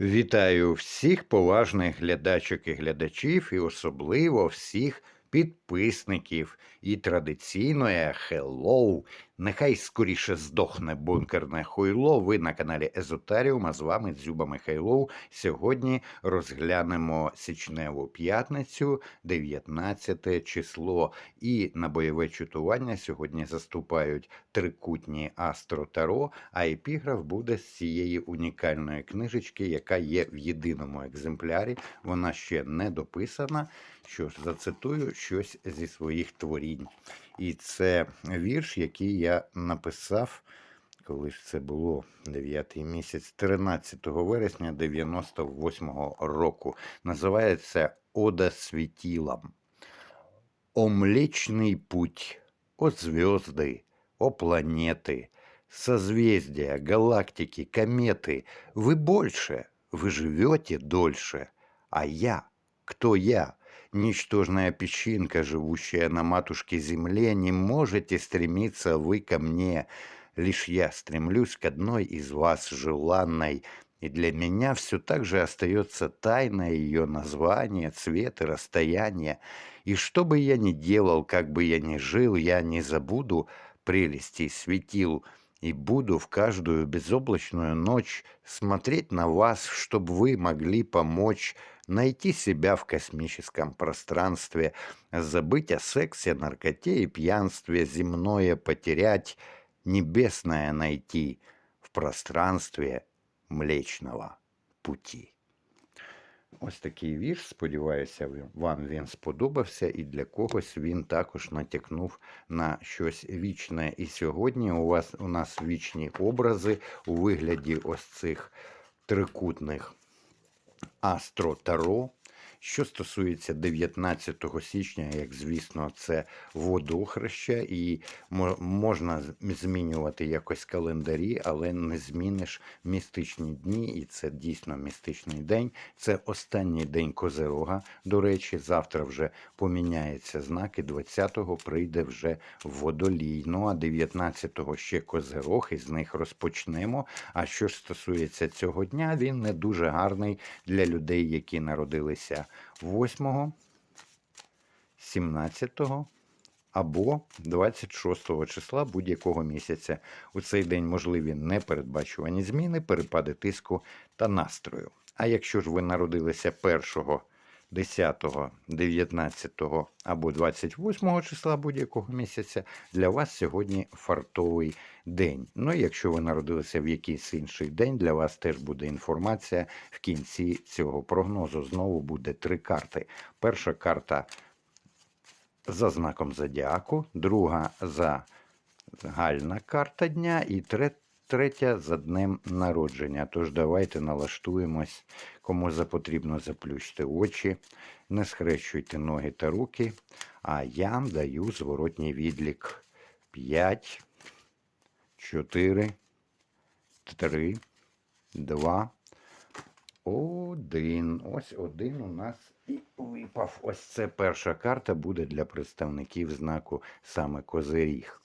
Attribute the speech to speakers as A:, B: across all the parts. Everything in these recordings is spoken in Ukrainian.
A: Вітаю всіх поважних глядачок і глядачів, і особливо всіх підписників. І традиційне хеллоу. Нехай скоріше здохне бункерне хуйло. Ви на каналі Езотеріум, а з вами Дзюба Михайлов. Сьогодні розглянемо січневу п'ятницю, 19 число. І на бойове чутування сьогодні заступають трикутні Астро Таро, а епіграф буде з цієї унікальної книжечки, яка є в єдиному екземплярі. Вона ще не дописана. Що ж, зацитую щось зі своїх творінь. І це вірш, який я написав, коли ж це було 9 місяць, 13 вересня 98-го року. Називається Ода світілам. О Млечный путь, о звезды, о планеты, созвездия, галактики, кометы, вы больше, вы живете дольше, а я, кто я? Ничтожная песчинка, живущая на матушке земле, не можете стремиться вы ко мне. Лишь я стремлюсь к одной из вас желанной, и для меня все так же остается тайное ее название, цвет и расстояние. И что бы я ни делал, как бы я ни жил, я не забуду прелестей светил, и буду в каждую безоблачную ночь смотреть на вас, чтобы вы могли помочь найти себя в космическом пространстве, забыть о сексе, наркоте и пьянстве, земное потерять, небесное найти в пространстве Млечного Пути. Ось такий вірш. Сподіваюся, вам він сподобався, і для когось він також натякнув на щось вічне. І сьогодні у вас у нас вічні образи у вигляді ось цих трикутних Астро Таро. Що стосується 19 січня, як звісно, це водохреща, і можна змінювати якось календарі, але не зміниш містичні дні, і це дійсно містичний день. Це останній день Козерога. До речі, завтра вже поміняється знак, і 20-го прийде вже водолій. Ну а 19-го ще Козерог, і з них розпочнемо. А що ж стосується цього дня, він не дуже гарний для людей, які народилися 8, 17 або 26 числа будь-якого місяця. У цей день можливі непередбачувані зміни, перепади тиску та настрою. А якщо ж ви народилися 1, 10, 19 або 28 числа будь-якого місяця, для вас сьогодні фартовий день. Ну, якщо ви народилися в якийсь інший день, для вас теж буде інформація в кінці цього прогнозу. Знову буде три карти. Перша карта за знаком зодіаку, друга за гальна карта дня і тре- третя за днем народження. Тож давайте налаштуємось, кому запотрібно заплющте очі, не схрещуйте ноги та руки, а я даю зворотній відлік 5, 4, 3, 2, один. Ось один у нас і випав. Ось це перша карта буде для представників знаку саме Козиріг.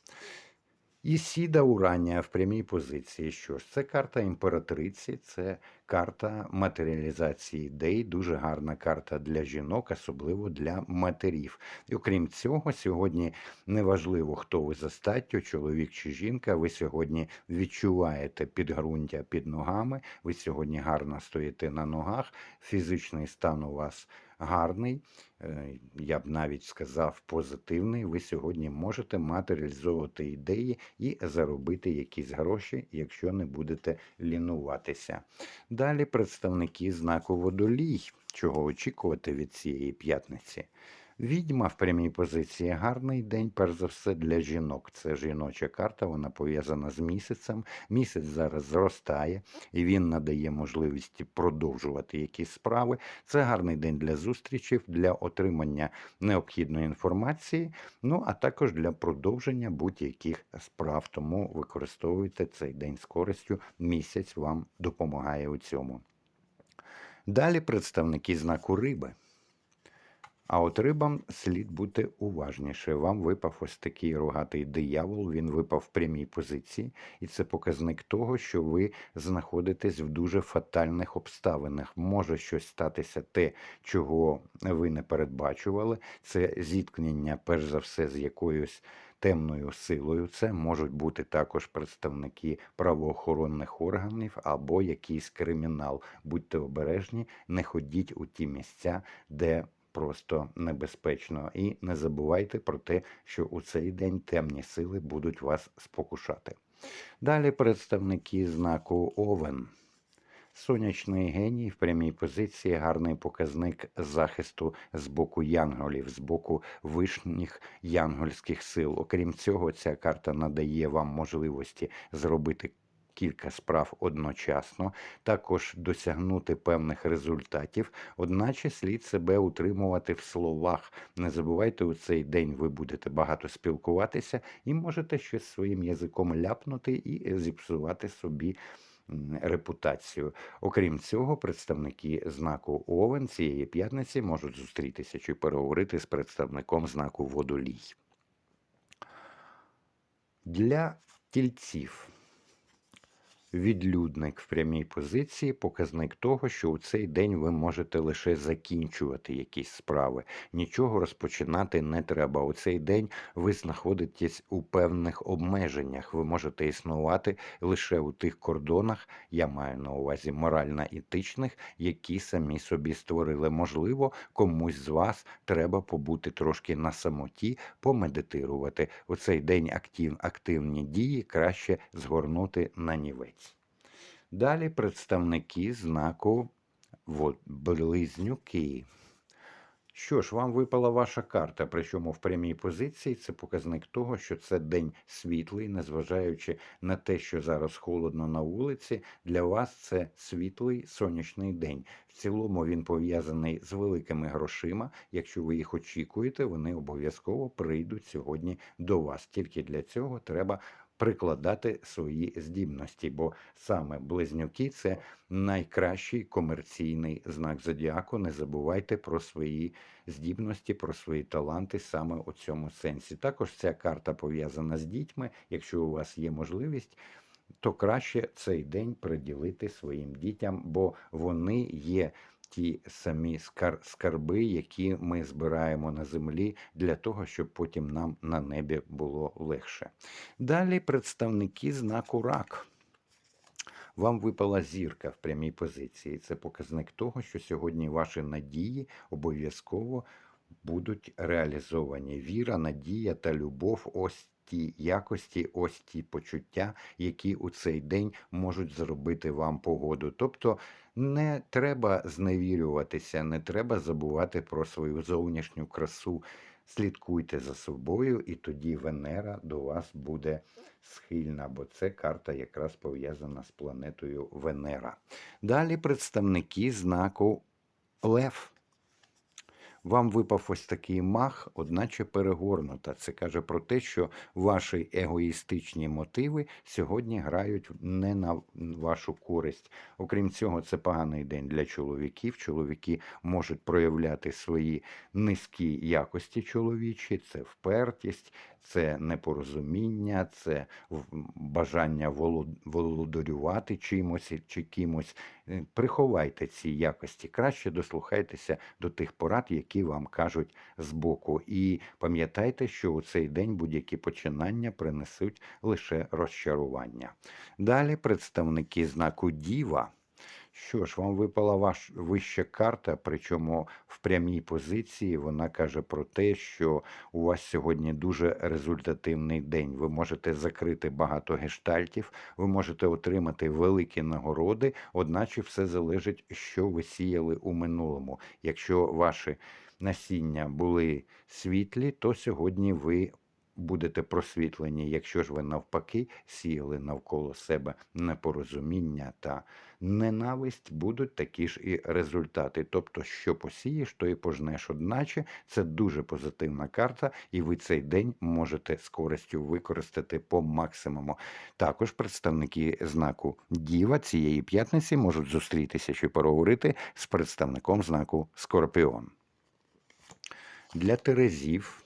A: І сіда Уранія в прямій позиції. Що ж, це карта імператриці, це карта матеріалізації ідей, дуже гарна карта для жінок, особливо для матерів. І окрім цього, сьогодні неважливо, хто ви за статтю, чоловік чи жінка. Ви сьогодні відчуваєте підґрунтя під ногами. Ви сьогодні гарно стоїте на ногах. Фізичний стан у вас гарний. е, Я б навіть сказав позитивний. Ви сьогодні можете матеріалізовувати ідеї і заробити якісь гроші, якщо не будете лінуватися. Далі представники знаку водолій. Чого очікувати від цієї п'ятниці? Відьма в прямій позиції гарний день, перш за все, для жінок. Це жіноча карта, вона пов'язана з місяцем. Місяць зараз зростає і він надає можливість продовжувати якісь справи. Це гарний день для зустрічей, для отримання необхідної інформації, ну а також для продовження будь-яких справ. Тому використовуйте цей день з користю. Місяць вам допомагає у цьому. Далі представники знаку риби. А от рибам слід бути уважніше. Вам випав ось такий рогатий диявол, він випав в прямій позиції, і це показник того, що ви знаходитесь в дуже фатальних обставинах. Може щось статися те, чого ви не передбачували. Це зіткнення, перш за все, з якоюсь темною силою. Це можуть бути також представники правоохоронних органів або якийсь кримінал. Будьте обережні, не ходіть у ті місця, де просто небезпечно. І не забувайте про те, що у цей день темні сили будуть вас спокушати. Далі представники знаку Овен. Сонячний геній в прямій позиції гарний показник захисту з боку янголів, з боку вишніх янгольських сил. Окрім цього, ця карта надає вам можливості зробити кілька справ одночасно, також досягнути певних результатів, одначе слід себе утримувати в словах. Не забувайте, у цей день ви будете багато спілкуватися і можете щось своїм язиком ляпнути і зіпсувати собі репутацію. Окрім цього, представники знаку Овен цієї п'ятниці можуть зустрітися чи переговорити з представником знаку Водолій. Для тільців відлюдник в прямій позиції показник того, що у цей день ви можете лише закінчувати якісь справи. Нічого розпочинати не треба. У цей день ви знаходитесь у певних обмеженнях. Ви можете існувати лише у тих кордонах, я маю на увазі морально-етичних, які самі собі створили. Можливо, комусь з вас треба побути трошки на самоті, помедитирувати. У цей день актив, активні дії краще згорнути на нівець. Далі представники знаку близнюки. Що ж, вам випала ваша карта, причому в прямій позиції це показник того, що це день світлий, незважаючи на те, що зараз холодно на вулиці, для вас це світлий сонячний день. В цілому він пов'язаний з великими грошима. Якщо ви їх очікуєте, вони обов'язково прийдуть сьогодні до вас. Тільки для цього треба прикладати свої здібності, бо саме близнюки це найкращий комерційний знак зодіаку. Не забувайте про свої здібності, про свої таланти саме у цьому сенсі. Також ця карта пов'язана з дітьми. Якщо у вас є можливість. То краще цей день приділити своїм дітям, бо вони є ті самі скар- скарби, які ми збираємо на землі для того, щоб потім нам на небі було легше. Далі представники знаку рак. Вам випала зірка в прямій позиції. Це показник того, що сьогодні ваші надії обов'язково будуть реалізовані. Віра, надія та любов ось ті якості, ось ті почуття, які у цей день можуть зробити вам погоду. Тобто не треба зневірюватися, не треба забувати про свою зовнішню красу. Слідкуйте за собою, і тоді Венера до вас буде схильна, бо це карта якраз пов'язана з планетою Венера. Далі представники знаку Лев. Вам випав ось такий мах, одначе перегорнута. Це каже про те, що ваші егоїстичні мотиви сьогодні грають не на вашу користь. Окрім цього, це поганий день для чоловіків. Чоловіки можуть проявляти свої низькі якості чоловічі, це впертість, це непорозуміння, це бажання воло- володарювати чимось чи кимось. Е, Приховайте ці якості, краще дослухайтеся до тих порад, які вам кажуть збоку. І пам'ятайте, що у цей день будь-які починання принесуть лише розчарування. Далі представники знаку Діва. Що ж, вам випала ваш вища карта, причому в прямій позиції вона каже про те, що у вас сьогодні дуже результативний день. Ви можете закрити багато гештальтів, ви можете отримати великі нагороди, одначе все залежить, що ви сіяли у минулому. Якщо ваші насіння були світлі, то сьогодні ви будете просвітлені. Якщо ж ви навпаки сіяли навколо себе непорозуміння та ненависть, будуть такі ж і результати. Тобто, що посієш, то і пожнеш. Одначе це дуже позитивна карта, і ви цей день можете з користю використати по максимуму. Також представники знаку Діва цієї п'ятниці можуть зустрітися чи переговорити з представником знаку Скорпіон. Для Терезів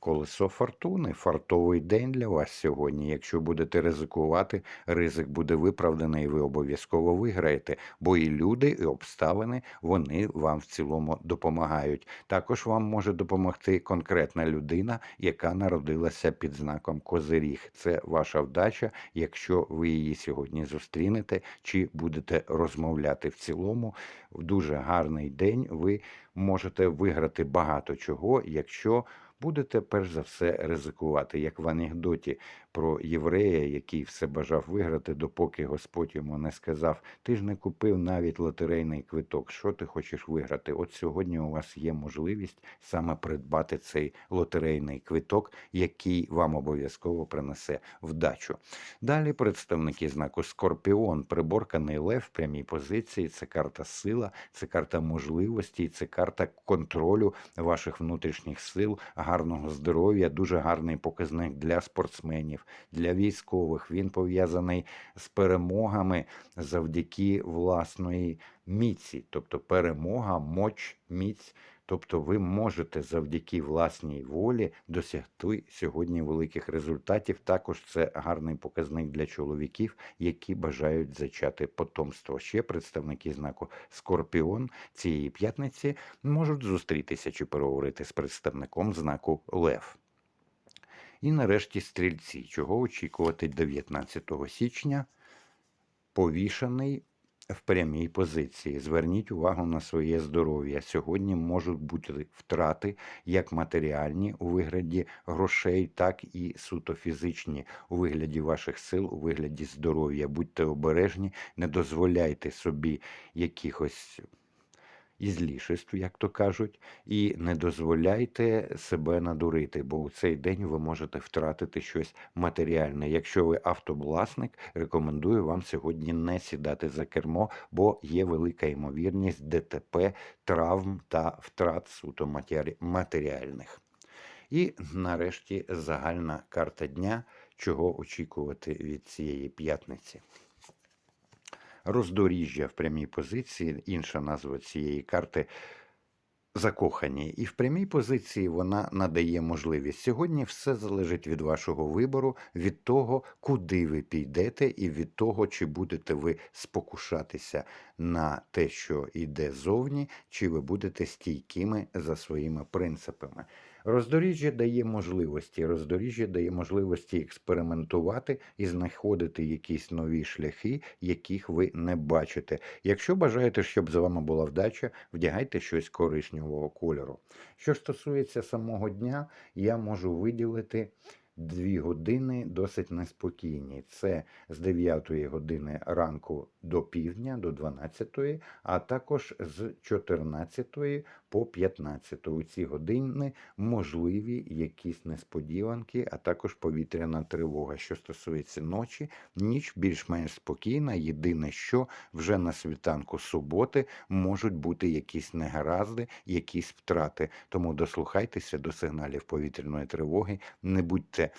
A: колесо фортуни. Фартовий день для вас сьогодні. Якщо будете ризикувати, ризик буде виправданий, і ви обов'язково виграєте. Бо і люди, і обставини вони вам в цілому допомагають. Також вам може допомогти конкретна людина, яка народилася під знаком Козиріг. Це ваша вдача, якщо ви її сьогодні зустрінете чи будете розмовляти в цілому. В дуже гарний день ви можете виграти багато чого, якщо будете перш за все ризикувати, як в анекдоті про єврея, який все бажав виграти, допоки Господь йому не сказав: Ти ж не купив навіть лотерейний квиток. Що ти хочеш виграти? От сьогодні у вас є можливість саме придбати цей лотерейний квиток, який вам обов'язково принесе вдачу. Далі представники знаку Скорпіон, приборканий лев прямій позиції. Це карта сила, це карта можливості, це карта контролю ваших внутрішніх сил, гарного здоров'я, дуже гарний показник для спортсменів, для військових. Він пов'язаний з перемогами завдяки власної міці, тобто перемога, моч, міць. Тобто ви можете завдяки власній волі досягти сьогодні великих результатів. Також це гарний показник для чоловіків, які бажають зачати потомство. Ще представники знаку Скорпіон цієї п'ятниці можуть зустрітися чи переговорити з представником знаку Лев. І нарешті стрільці, чого очікувати 19 січня, повішаний в прямій позиції. Зверніть увагу на своє здоров'я. Сьогодні можуть бути втрати як матеріальні у вигляді грошей, так і суто фізичні у вигляді ваших сил, у вигляді здоров'я. Будьте обережні, не дозволяйте собі якихось ізлішеств, як то кажуть, і не дозволяйте себе надурити, бо у цей день ви можете втратити щось матеріальне. Якщо ви автобласник, рекомендую вам сьогодні не сідати за кермо, бо є велика ймовірність ДТП, травм та втрат суто матеріальних. І нарешті загальна карта дня, чого очікувати від цієї п'ятниці. Роздоріжжя в прямій позиції, інша назва цієї карти закохані. І в прямій позиції вона надає можливість. Сьогодні все залежить від вашого вибору, від того, куди ви підете, і від того, чи будете ви спокушатися на те, що йде зовні, чи ви будете стійкими за своїми принципами. Роздоріжжя дає можливості. Роздоріжжя дає можливості експериментувати і знаходити якісь нові шляхи, яких ви не бачите. Якщо бажаєте, щоб з вами була вдача, вдягайте щось коричневого кольору. Що стосується самого дня, я можу виділити. Дві години досить неспокійні. Це з 9 години ранку до півдня, до 12, а також з 14 по 15. У ці години можливі якісь несподіванки, а також повітряна тривога. Що стосується ночі, ніч більш-менш спокійна. Єдине, що вже на світанку суботи можуть бути якісь негаразди, якісь втрати. Тому дослухайтеся до сигналів повітряної тривоги, не будьте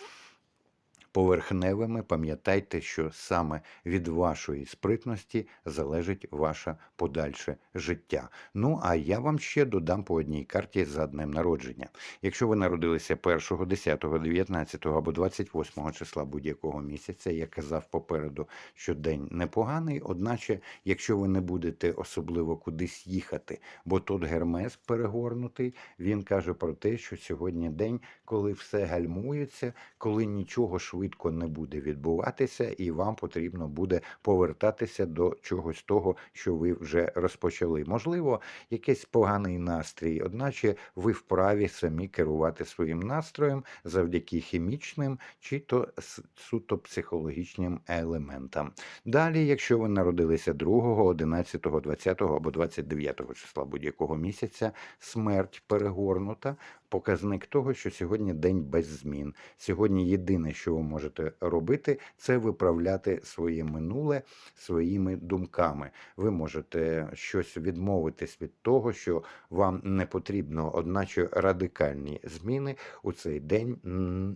A: поверхневими, пам'ятайте, що саме від вашої спритності залежить ваше подальше життя. Ну а я вам ще додам по одній карті за днем народження. Якщо ви народилися 1, 10, 19 або 28 числа будь-якого місяця, я казав попереду, що день непоганий, одначе, якщо ви не будете особливо кудись їхати, бо тут гермес перегорнутий, він каже про те, що сьогодні день, коли все гальмується, коли нічого швидко не буде відбуватися, і вам потрібно буде повертатися до чогось того, що ви вже розпочали. Можливо, якийсь поганий настрій, одначе ви вправі самі керувати своїм настроєм завдяки хімічним чи то суто психологічним елементам. Далі, якщо ви народилися 2, 11, 20 або 29 числа будь-якого місяця, смерть перегорнута. Показник того, що сьогодні день без змін. Сьогодні єдине, що ви можете робити, це виправляти своє минуле своїми думками. Ви можете щось відмовитись від того, що вам не потрібно, одначе радикальні зміни у цей день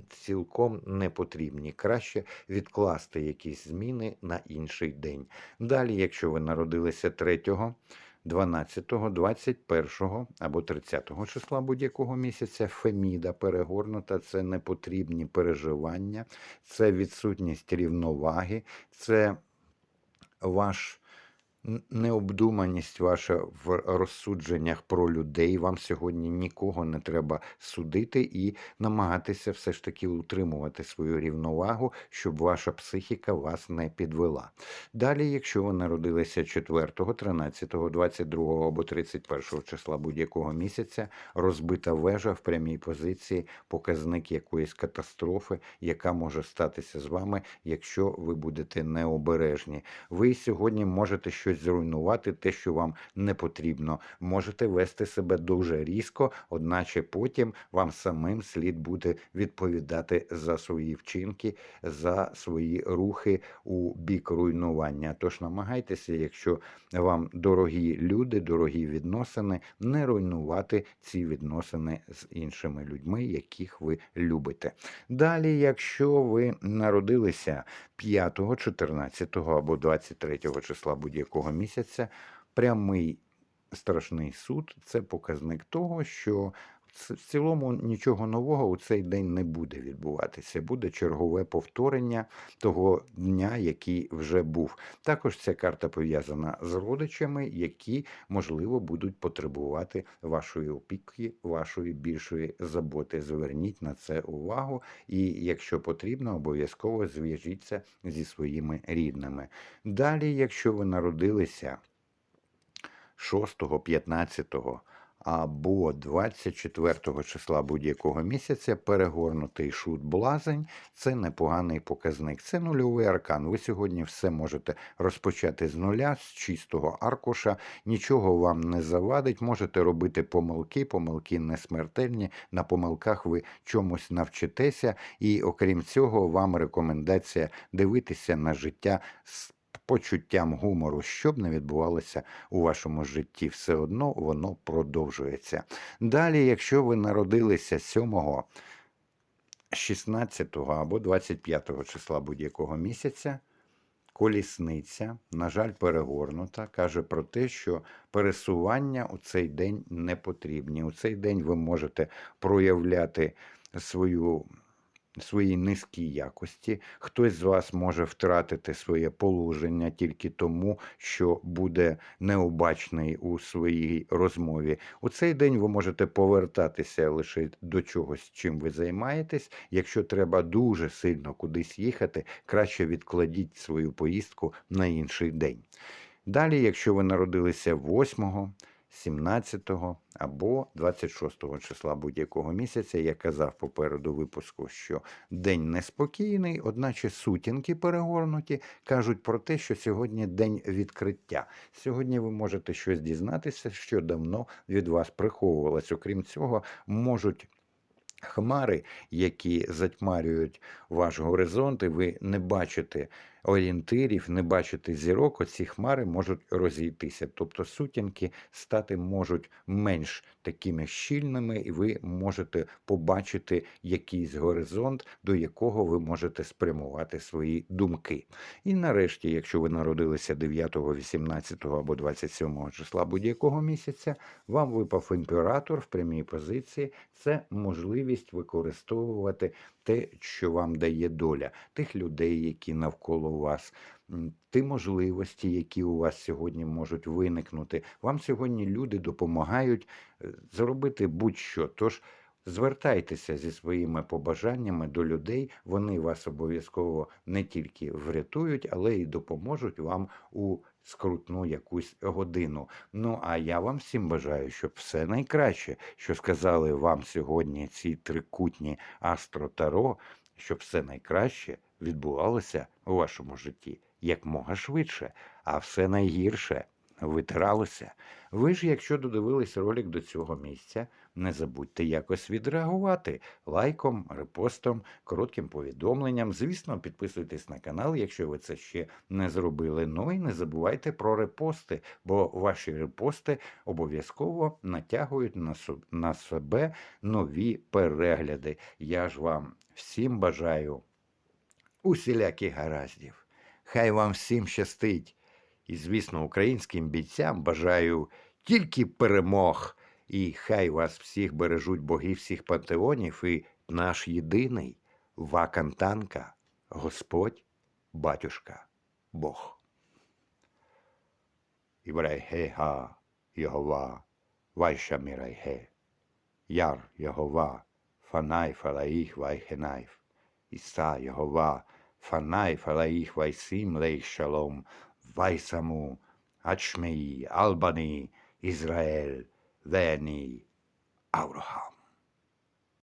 A: цілком не потрібні. Краще відкласти якісь зміни на інший день. Далі, якщо ви народилися 3, 12, 21 або 30 числа будь-якого місяця Феміда перегорнута, це непотрібні переживання, це відсутність рівноваги, це ваш необдуманість ваша в розсудженнях про людей. Вам сьогодні нікого не треба судити і намагатися все ж таки утримувати свою рівновагу, щоб ваша психіка вас не підвела. Далі, якщо ви народилися 4, 13, 22 або 31 числа будь-якого місяця, розбита вежа в прямій позиції, показник якоїсь катастрофи, яка може статися з вами, якщо ви будете необережні. Ви сьогодні можете щось зруйнувати, те, що вам не потрібно. Можете вести себе дуже різко, одначе потім вам самим слід буде відповідати за свої вчинки, за свої рухи у бік руйнування. Тож намагайтеся, якщо вам дорогі люди, дорогі відносини, не руйнувати ці відносини з іншими людьми, яких ви любите. Далі, якщо ви народилися 5, 14 або 23 числа будь-якого місяця, прямий страшний суд це показник того, що в цілому нічого нового у цей день не буде відбуватися. Буде чергове повторення того дня, який вже був. Також ця карта пов'язана з родичами, які, можливо, будуть потребувати вашої опіки, вашої більшої заботи. Зверніть на це увагу, і якщо потрібно, обов'язково зв'яжіться зі своїми рідними. Далі, якщо ви народилися 6, 15 або 24 числа будь-якого місяця перегорнутий шут блазень це непоганий показник. Це нульовий аркан. Ви сьогодні все можете розпочати з нуля, з чистого аркуша, нічого вам не завадить. Можете робити помилки, помилки не смертельні. На помилках ви чомусь навчитеся, і окрім цього, вам рекомендація дивитися на життя з почуттям гумору, що б не відбувалося у вашому житті, все одно воно продовжується. Далі, якщо ви народилися 7, 16 або 25 числа будь-якого місяця, колісниця, на жаль, перегорнута, каже про те, що пересування у цей день не потрібні. У цей день ви можете проявляти свою свої низькі якості. Хтось з вас може втратити своє положення тільки тому, що буде необачний у своїй розмові. У цей день ви можете повертатися лише до чогось, чим ви займаєтесь. Якщо треба дуже сильно кудись їхати, краще відкладіть свою поїздку на інший день. Далі, якщо ви народилися 8, 17 або 26 числа будь-якого місяця, я казав попереду випуску, що день неспокійний, одначе сутінки перегорнуті кажуть про те, що сьогодні день відкриття. Сьогодні ви можете щось дізнатися, що давно від вас приховувалось. Окрім цього, можуть. Хмари, які затьмарюють ваш горизонт, і ви не бачите орієнтирів, не бачите зірок, оці хмари можуть розійтися. Тобто сутінки стати можуть менш такими щільними, і ви можете побачити якийсь горизонт, до якого ви можете спрямувати свої думки. І нарешті, якщо ви народилися 9, 18 або 27 числа будь-якого місяця, вам випав імператор в прямій позиції. Це можливість використовувати те, що вам дає доля, тих людей, які навколо вас, ті можливості, які у вас сьогодні можуть виникнути. Вам сьогодні люди допомагають е, зробити будь-що. Тож звертайтеся зі своїми побажаннями до людей. Вони вас обов'язково не тільки врятують, але й допоможуть вам у скрутну якусь годину. Ну а я вам всім бажаю, щоб все найкраще, що сказали вам сьогодні ці трикутні Астро Таро, щоб все найкраще відбувалося у вашому житті якмога швидше, а все найгірше витиралося. Ви ж, якщо додивились ролик до цього місця, не забудьте якось відреагувати лайком, репостом, коротким повідомленням. Звісно, підписуйтесь на канал, якщо ви це ще не зробили. Ну і не забувайте про репости, бо ваші репости обов'язково натягують на, себе нові перегляди. Я ж вам всім бажаю усіляких гараздів. Хай вам всім щастить І, звісно, українським бійцям бажаю тільки перемог. І хай вас всіх бережуть боги всіх пантеонів і наш єдиний Вакантанка, Господь, Батюшка, Бог. Іврайгега, Йогова, Вайша Мірайге, Яр Йогова, Фанай Фалаїх Вайхенайф, Іса Йогова, Фанай Фалаїх Вайсім Лейх Шалом, Вайсаму, Ачмеї, Албані, Ізраїль, Then he out of harm.